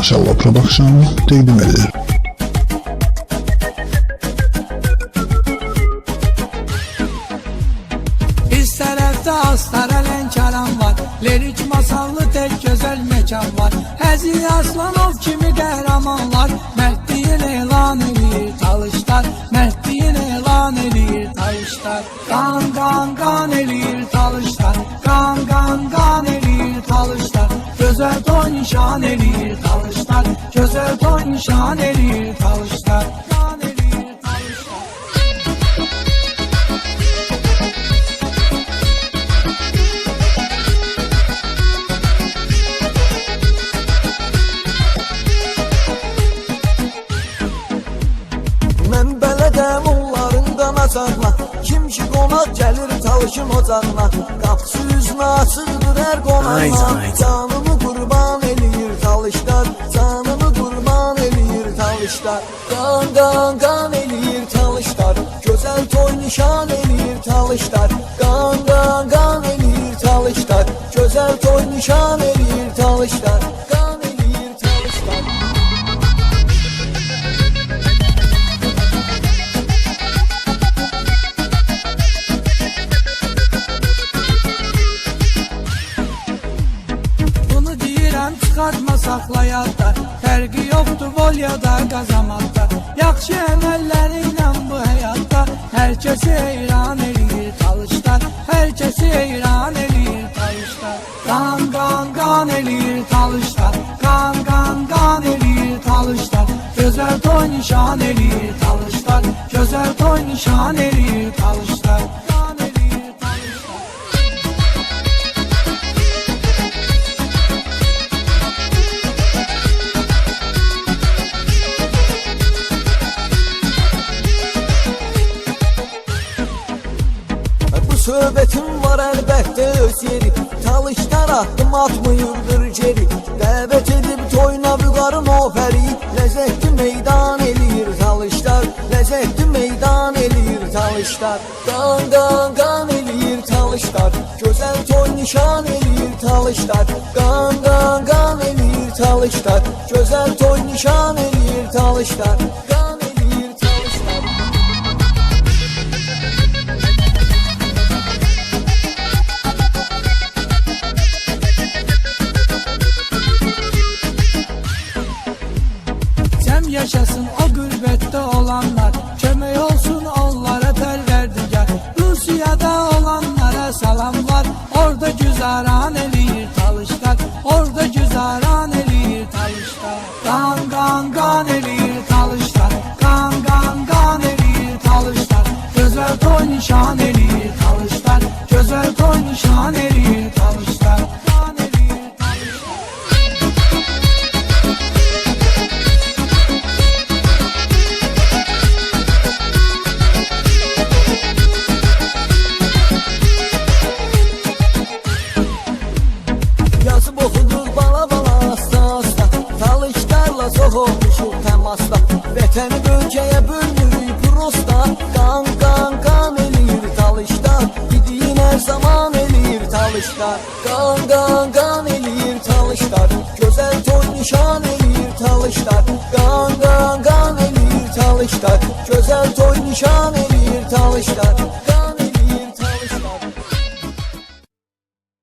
Maşallah Production təqdim edir. Biz tərəfdə Lirik masallı tək gözəl məkan var. Həzi Aslanov kimi qəhrəmanlar toy nişan edir talışlar Gözəl toy nişan edir talışlar Qan edir talışlar Mən bələdəm onların qanacaqla Kim ki qonaq gəlir çalışın ocağına Qapısı üzünə açıqdır hər Canımı talışlar Qan qan qan eləyir talışlar. Gözəl toy nişan eləyir talışlar. Qan qan qan eləyir talışlar. Gözəl toy nişan eləyir talışlar saxlayada Fərqi yoxdur volyada qazamakda Yaxşı əməllərinlə bu həyatda Hər kəsi heyran eləyir talışlar Hər kəsi heyran eləyir talışlar Qan qan qan eləyir talışlar Qan qan qan eləyir talışlar Gözəl toy nişan eləyir talışlar Gözəl toy nişan eləyir talışlar yeri Talışlar atmıyırdır geri Dəvət edib toyuna vüqarın ofəri Ləzzətli meydan eləyir talışlar Ləzzətli meydan eləyir talışlar. Qan qan qan eləyir talışlar Gözəl toy nişan eləyir talışlar. Qan qan qan eləyir talışlar Gözəl toy nişan eləyir talışlar qürbətdə olanlar Kömək olsun onlara pərverdigar Rusiyada olanlara salamlar Orada güzaran eləyir talışlar Orada güzaran eləyir talışlar Qan qan qan eləyir talışlar Qan qan qan eləyir talışlar Gözəl toy nişan eləyir talışlar Gözəl toy nişan eləyir Vətəni bölgəyə bölmürük prosta Qan qan qan eləyir talışlar Gidiyin hər zaman eləyir talışlar Qan qan qan eləyir talışlar Gözəl toy nişan eləyir talışlar Qan qan qan eləyir talışlar Gözəl toy nişan eləyir talışlar